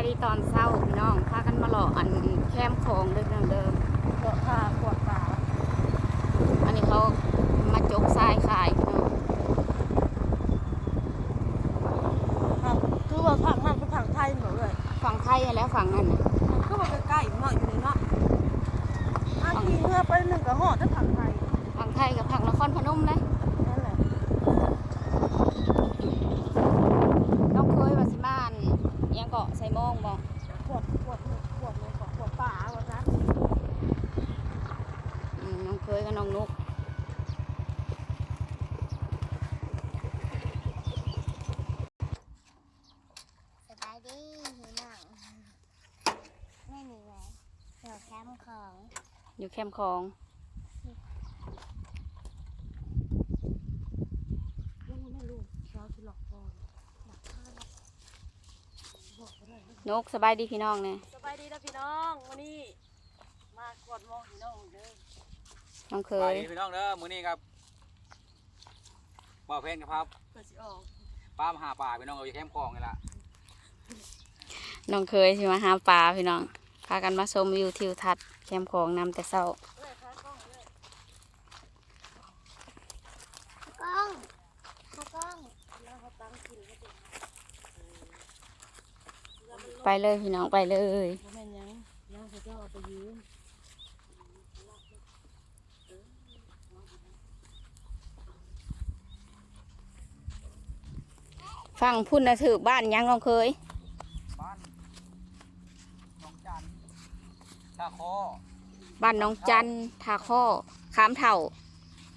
ายดีตอนเช้าพี่น้องพากันมาหล่ออันแคมโคงเดิมเดิมขวดขาขวดขาๆอันนี้เขามาจกทรายขายพี่น้องครับคือว่าผักนั่นเป็นผักไทยเหมือนเลยฝั่งไทยแล้วฝั่งนั้นน่ะคือว่าใกล้ๆเนาะอยู่ในเนาะอาทีเมื่อไปหนึ่งกับห่อถ้าผักไทยฝั่งไทยกับฝั่งนครพนมเลย นั่นแหละ น้องเคยว่าสิมาอันอิหยัง เกาะใส่โมงบ่ขวดขวดขวดเลยขวดป่าว่าซะอืมน้องเคยกับน้องนุกสบายดีพี่น้องไม่มีไว้เดี๋ยวแคมป์ของ อยู่แคมป์ของยังไม่รู้เช้าที่หลอกก่อนหลักข้าวบอกก็ได้ นุกสบายดีพี่น้องเนี่ยสบายดีนะพี่น้องวันนี้มากวดมองพี่น้องเด้อน้องเคไปยพี่น้องเด้อมื้อนี้ครับบ่าวเพนครับเปิดสิออกป้ามหาป่าพี่น้องเอาอยู่แคมป์คลองนี่ล่ะน้องเคยสิมาหาปลาพี่น้องพากันมาชมวิวทิวทัศน์แคมป์ของนำแต่เช้าเลยค้ากล้องเลย กล้องข้ากล้อง แล้วเขาตั้งกินเขาจะ ไป เลยพี่น้องไปเลยบ่แม่นหยังยังเขาจะเอาไปยืมฟังพุ่นนะถือบ้านยังน้องเคยบ้านหนองจันท่าคอบ้านน้องจันทาข้อขามเท่า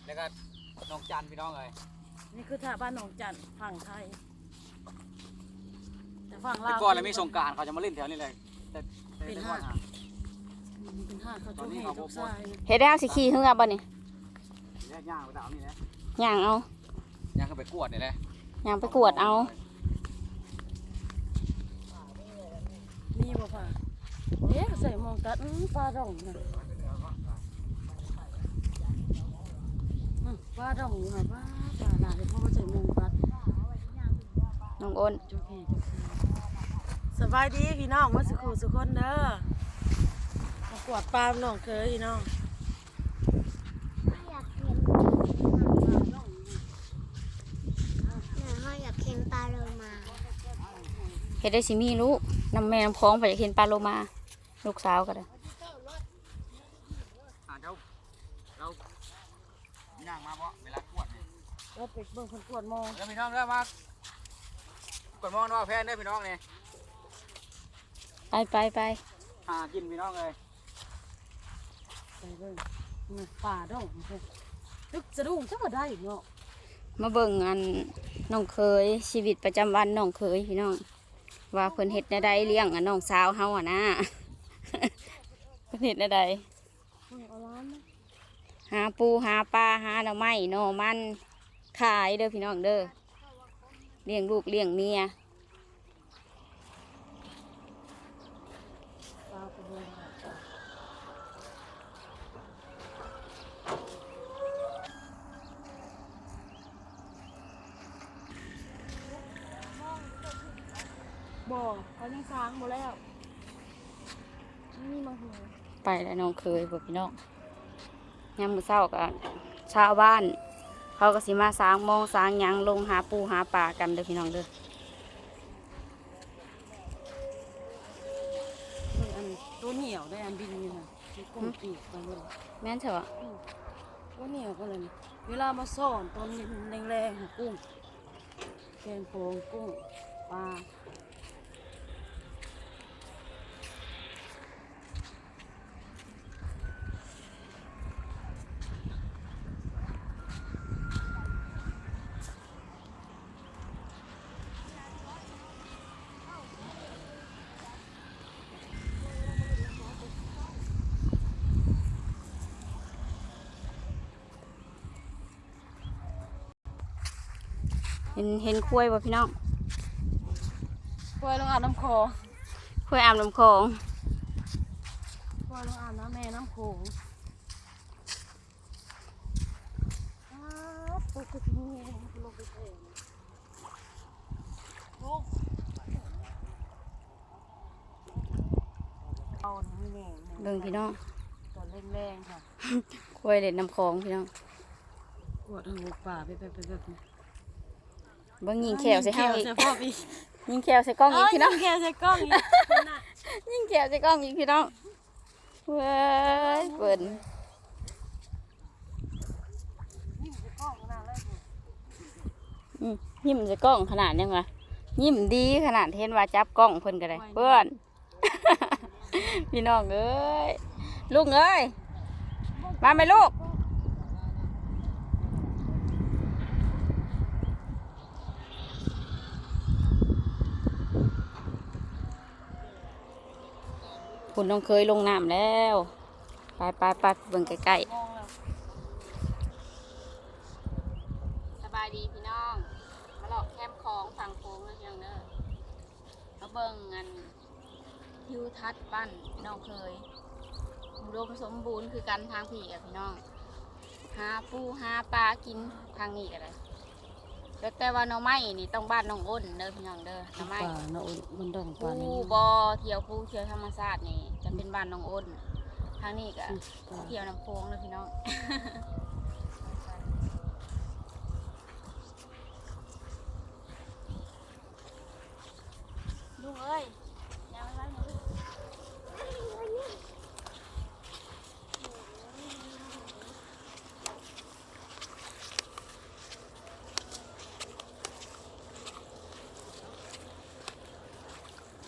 แล้วก็หนองจันพี่น้องเอ้ยนี่คือท่าบ้านหนองจันทร์ฝั่งไทย แต่ฝั่งลาแต่วก่อนแล้วมีสงกรารเขาจะมาเล่นแถวนี้เลยแต่แต่เป็นแต่ห้าก่อนหาอืมเป็นห้าเขาตจุอนกนี้ให้เขาจุกบ่ทรายเฮ็ดแล้วสิขี่เฮือบ่นี่แยกย่างไปตามนี่นะย่างเอาย่างเข้าไปกวดนี่แหละย่างไปกวดเอา มีบ่ป่ะเอ๊ะใส่หมองตัดอื้อปลาดองนะอืมปลาดองอยู่ค่ะปลาปลาหลายเพราะว่าใส่หมองตัดน้องอ้นจุกให้จุกให้ สบายดีพี่น้องมาสุขุสุคนเด้อมากวาดปลาน้องเคยพี่น้องอยากเห็นแม่อยากเห็นปลาโลมาเฮ็ดได้สิมีลูกนำแม่น้ำคลองไปอยากเห็นปลาโลมา ลูกสาวก็ได้อ่าเจ้าเราย่างมาบ่เวลากวดนี่แล้วไปเบิ่งคนกวดหมองแล้วพี่น้องเด้อมากวดมองว่าแพนเด้อพี่น้องนี่ ไปไปไปหากินพี่น้องเอ้ยไปเบิ่งนี่ปลาดองตึกสะดุ้งจักว่าได้เนาะมาเบิ่งอันน้องเคยชีวิตประจำวันน้องเคยพี่น้อง ว่าเพิ่นเฮ็ดแนวใดเลี้ยงอันน้องสาวเฮาอะนะ เพิ่นเฮ็ดแนวใดเอาเอาล้านนะหาปูหาปลาหาหน่อไม้หน่อมันขายเด้อพี่น้องเด้อเลี้ยงลูกเลี้ยงเมีย ปลากระเบน บ่เขายังค้างบ่แล้วนี่มาหัวไปแล้วน้องเคยบ่พี่น้องยามมื้อเช้าก็ชาวบ้าน เขาก็สิมาสร้างโมองสร้างหยังลงหาปูหาปลากันเด้อพี่น้องเด้อเฮ้ยอันตัวเหนียวได้อันบินอยู่นะมีกลมปีกไปหมดเลยแม่นเถอะตัวเหนียวก็เลยนะเวลามาซ่อนตอนแรงๆของกุ้งแกงโพงกุ้งปลา เห็นเห็นคุ้ยบ่พี่น้องควายลงอาบน้ำคอคุ้ยอาบน้ำคลองควายลงอาบน้ำแม่น้ำโขงอ้าวปกติลงไปเองลูกนี่แน่เบิ่งพี่น้องตอนแรงๆค่ะควายเล่นน้ำคลองพี่น้องปวดหูป่าไปไปไปแบบนี้ เบิ่งยิงแขวใส่เฮาอีกใส่พ่อพี่ยิงแขวใส่กล้องอีกพี่น้องแกใส่กล้องอีกคนน่ะยิงแขวใส่กล้องอีกพี่น้องเว้ยเปิ่นยิ่งใส่กล้องขนาดเลยอืมยิ้มใส่กล้องขนาดยังวะยิ้มดีขนาดเห็นว่าจับกล้องเพิ่นก็ได้เพื่อนพี่น้องเอ้ยลูกเอ้ยมาไหมลูก คุณน้องเคยลงน้ำแล้ว ไปไปไปเบิ่งใกล้ๆสบายดีพี่น้อง มาหลอกแคมป์ของฝั่งโค้งเลยพี่น้องเด้อมาเบิ่งงันทิวทัศน์บ้านน้องเคยอุดมสมบูรณ์คือกันทางผีกับพี่น้อง หาปูหาปลากินทางนี้ก็ได้ แต่แต่ว่าหน้องไม้นี่ต้องบ้านน้องอ้นเด้อพี่น้องเด้อหน้องไม้ป่าเนาะมันดองป่าปูนี่บอเที่ยวปูเที่ยวธรรมชาตินี่จะเป็นบ้านน้องอ้นทางนี้ก็เที่ยวน้ำโค้งเลยพี่น้อง ลุงเอ้ยอย่าไปไว้นะลูก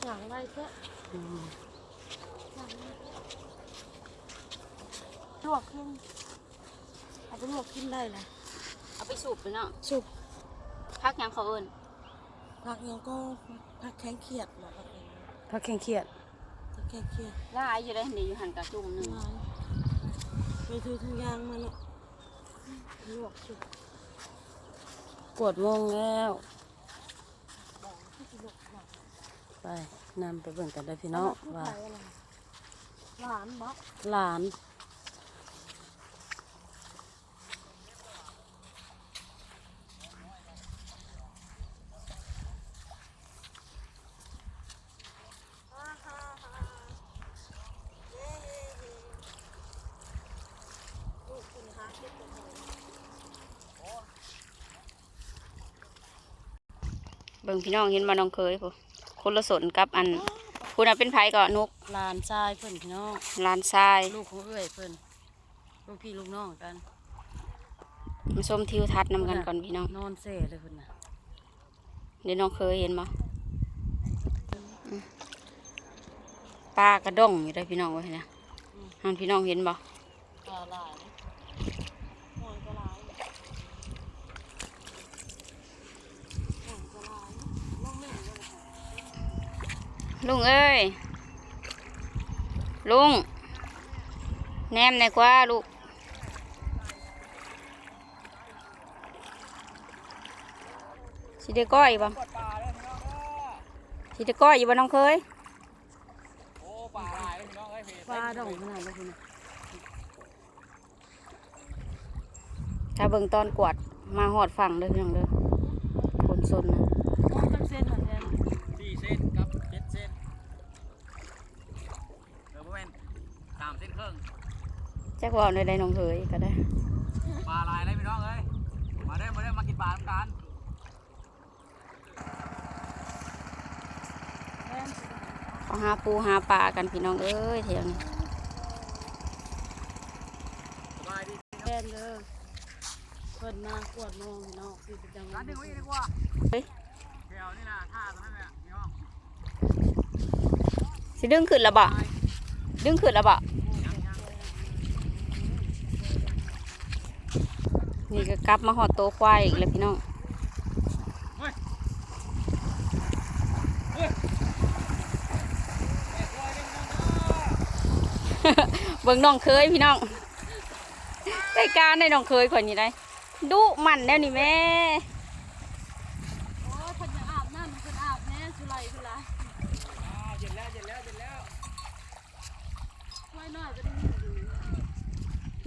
อย่างไรเพื่อ ลวกขึ้นอาจจะลวกกินได้แหละเอาไปสูบไปเนาะสุกพักหยังเขาเอิญผักยังก็ผักแข็งเขียดเหรอผักแข็งเขียดผักแข็งเขียดล่ายอยู่ได้เดี๋ยวอยู่หันกระจุ่มหนึงไปถือถุงยางมาเนาะลวกสุกกดมงแล้ว ไป นำไปเบิ่งกันได้พี่น้องว่าหลานบอกหลานเบิ่งพี่น้องเห็นมาน้องเคยผู้ คนละสนกับอันคุณน่ะเป็นไผก่อนนุกหลานชายเพิ่นพี่น้องลานทรายลูกของเอ้ยเพิ่นลูกพี่ลูกน้องกันมาชมทิวทัศน์นำกันก่อนพี่น้องนอนเซ่เลยเพิ่นน่ะเดี๋ยวน้องเคยเห็นมาปลากระด้งอยู่ได้อพี่น้องไว้นะหันพี่น้องเห็นบ่ปลาหลายหอยก็หลายหอยก็หลายน้องแม่นเลย ลุงเอ้ย ลุง แนมในอยกว่าลูกสิได้ก้อยบ่กดปลาเลยพี่น้องเด้อสิได้ก้อยอยู่บ่น้องเคยโอ้ปลาหลายเลยพี่น้องเอ้ยพี่ปลาดองขนาดเลยคุณน่ะถ้าเบิ่งตอนกวาดมาหอดฝั่งเลยพี่น้องเด้อคนซนนะ มองจักเส้นเหมือนกัน สี่เส้นกับเจ็ดเส้นเดี๋ยวพ่อแม่นสามเส้นครึ่ง จักว่าในใดน้องเคยก็ได้ปลาหลายเลยพี่น้องเอ้ยมาเด้อมาเด้อมากินปลาทำกันเขาหาปูหาปลากันพี่น้องเอ้ยเที่ยวนี้สบายดีแฟนเด้อเพิ่นมากวดมองพี่น้องพี่ประจำร้านหนึ่งไว้ดีกว่าเฮ้ยแถวนี่นะท่าตรงนั้นเนี่ยพี่น้องสิดึงขึ้นและบ่ดึงขึ้นและบ่ นี่ก็กลับมาหอดโตควายอีกแล้วพี่น้องเบิ่งน้องเคยพี่น้องได้การได้น้องเคยคนนี้ได้ดุมันแล้วนี่แม่ โอ้ยเพิ่นจะอาบน้ำเพิ่นอาบแน่สุไลสุไล อ่าเย็นแล้วเย็นแล้วเย็นแล้ว ไว้หน่อยก็ได้ยินอยู่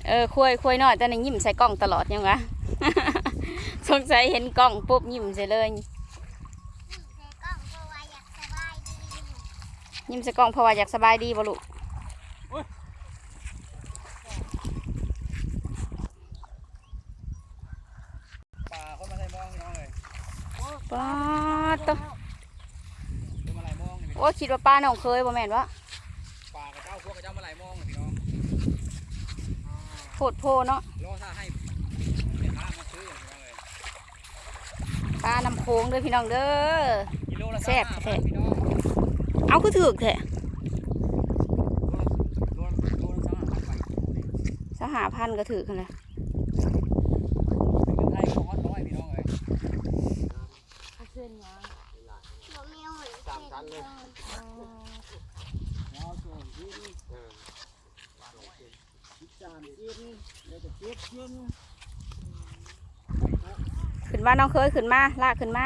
เออคุยคุยหน่อยแต่ในยิ้มใส่กล้องตลอดยังวะสงสัยเห็นกล้องปุ๊บยิ้มใส่เลยใส่กล้องเพราะว่าอยากสบายดียิ้มใส่กล้องเพราะว่าอยากสบายดีบ่ลูกโปลาคนมาใส่มองพี่น้องเลยป้าดตัวเป็นมาไหลมองนี่พี่น้องโอ้คิดว่าป้าน้องเคยบ่แม่นวะ ปลากระเจ้าพวกกระเจ้ามาไหลมองพี่น้อง โพดโพเนาะรอถ้าให้แม่ค้ามาซื้อพี่น้องเลยปลาน้ำโค้งเด้อพี่น้องเด้อ กิโลละแซ่บ35แท้พี่น้องเอาคือถูกแท้โลละโลละสามห้าพันไปสหพันธ์ก็ถือกันเลย เป็นเงินไทยก็ฮอตร้อยพี่น้องเลย เส้นยาง บ่มีหอย สามชั้นเลย ยาวส่วนกิน จานกินแล้วก็เก็บกินขึ้นมาน้องเคยขึ้นมาลากขึ้นมา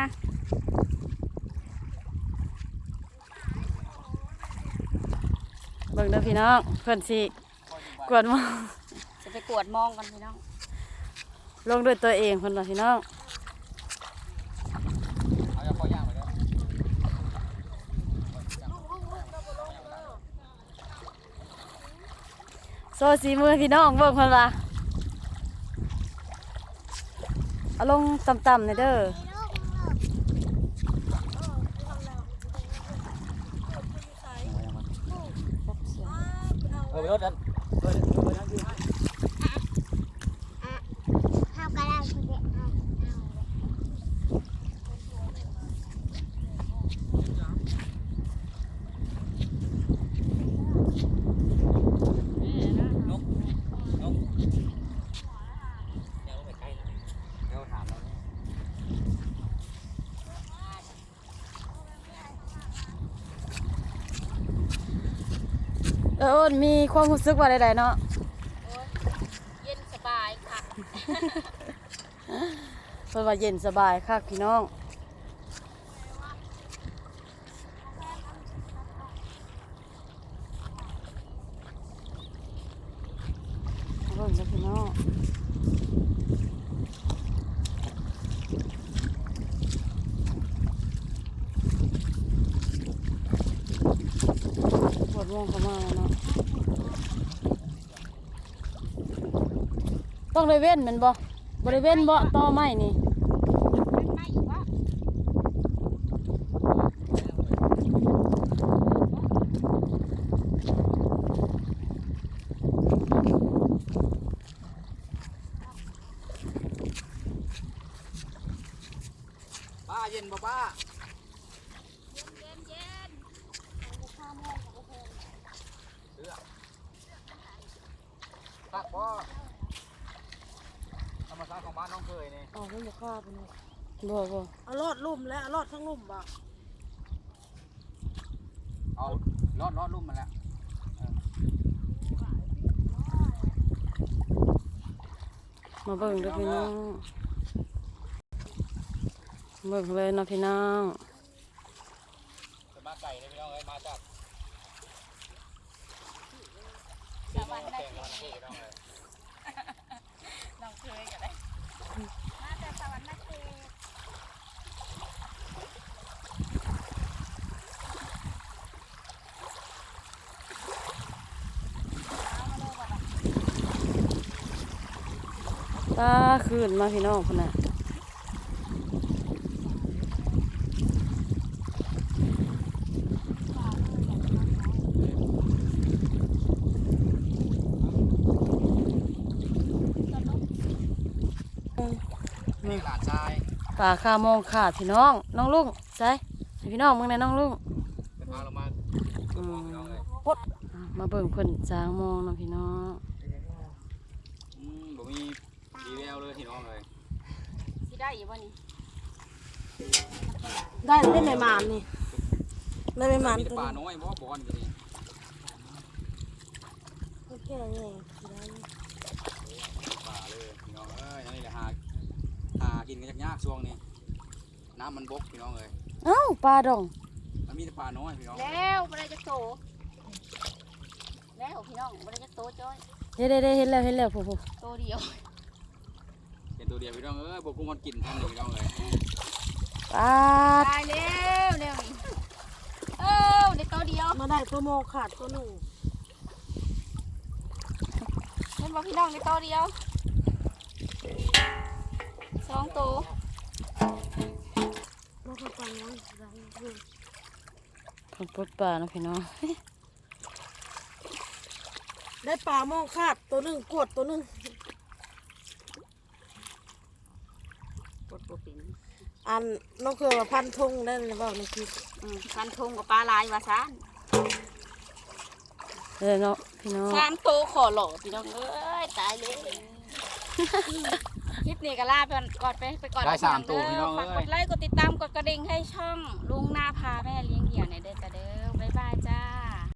เบิ่งเด้อพี่น้องเพิ่นสิกวดมองจะไปกวดมองกันพี่น้องลงด้วยตัวเองเพิ่นว่าพี่น้อง เอาจะพอย่างไปเลย โซสีมือพี่น้องเบิ่งเพิ่นว่าเอาลงต่ำๆหน่อยเด้อเออไปรถนั้นเออเออนั่นคือ ข้าวกระดาษคือเด็กเอาเอา นกนกเดี๋ยวไปใกล้นะเดี๋ยวถามเราเนี่ย เอออ้นมีความรู้สึกว่าใดๆเนาะเย็นสบายค่ะเพิ่นว่าเย็นสบายคักพี่น้อง เบิ่งเด้อพี่น้องปวดวง เข้ามาเนาะต้องได้เว้นมันบ่บ่ได้เว้นบ่ต่อไม้นี่ป้าเย็นบ่ป้า เย็นเย็น ตักบ่ธรรมชา ติของบ้านน้องเคยนี่อ๋อเพิ่นบ่ฆ่าเพิ่นบ่บ่เอารอดลุ่มและเอารอดทั้งลุ่มบ่ะเอาลอดลอดลุ่มมาแล้วมาเบิ่งเด้อพี่น้องเบิ่งเลยเนาะพี่น้องจะมาไก่เลยพี่น้องเอ้ยมาจากสบายได้แกงวันที่พี่น้องเอ้ย น้องเคยกันเลย มาแต่สวรรค์นาเขต ตาคืนมาพี่น้องพุ่นน่ะอืมนี่หลานชายปลาคามองขาดพี่น้อง น้องลุงใส่ให้พี่น้องมึงในน้องลุงจะพาเรามาอืมพี่น้องเลยอะมาเบิ่งเพิ่นจางมองเนาะพี่น้อง อืมบ่มี ดีแววเลยพี่น้องเลยสิได้อยู่บ่นี่ได้ได้ไม่มานนี่ได้ไม่มานมีแต่ตัวปลานี้น้อยบ่บอนกันนี่โอเคนี่ได้ปลาเลยพี่น้องเอ้ยนั่นนี่แหละหาหากินกันยากๆช่วงนี้น้ำมันบกพี่น้องเลยเอ้าปลาดองมันมีแต่ปลาน้อยพี่น้องแล้วบ่ได้จะโตแล้วพี่น้องบ่ได้จะโตจ้อยเด้เด้ๆๆเห็นแล้วเห็นแล้วผู้โตเดียวเป็น ตัวเดียวพี่น้องเอ้ยบกกุ้งมันกินทันเลยพี่น้องเลยๆปลาดตายแล้วเร็วนี่เอ้าได้โตเดียวมาได้ตัวโมขาดตัวหนึ่งบ่พี่น้องในโตวเดียวสองตัวรถฟังน้องดังเพิ่มทำปดป่านะพี่น้องได้ปลาหมองคาดตัวหนึ่งกวดตัวหนึ่ง กดบ่เป็น อันน้องเคยว่าพันธงได้เลยเปล่าในคลิปอืมพันธงกับปลาลายว่าซานเลยเนาะพี่น้อง สามตัวขอหล่อพี่น้องเอ้ยตายเลยคลิปนี้ก็ลาไปก่อนไปไปก่อนได้สามตัวพี่น้องฝากเอ้กยดไลค์กดติดตามกดกระดิ่งให้ช่องลุงหน้าพาแม่เลี้ยงเดี่ยวในอยเด้อจ้าเด้อ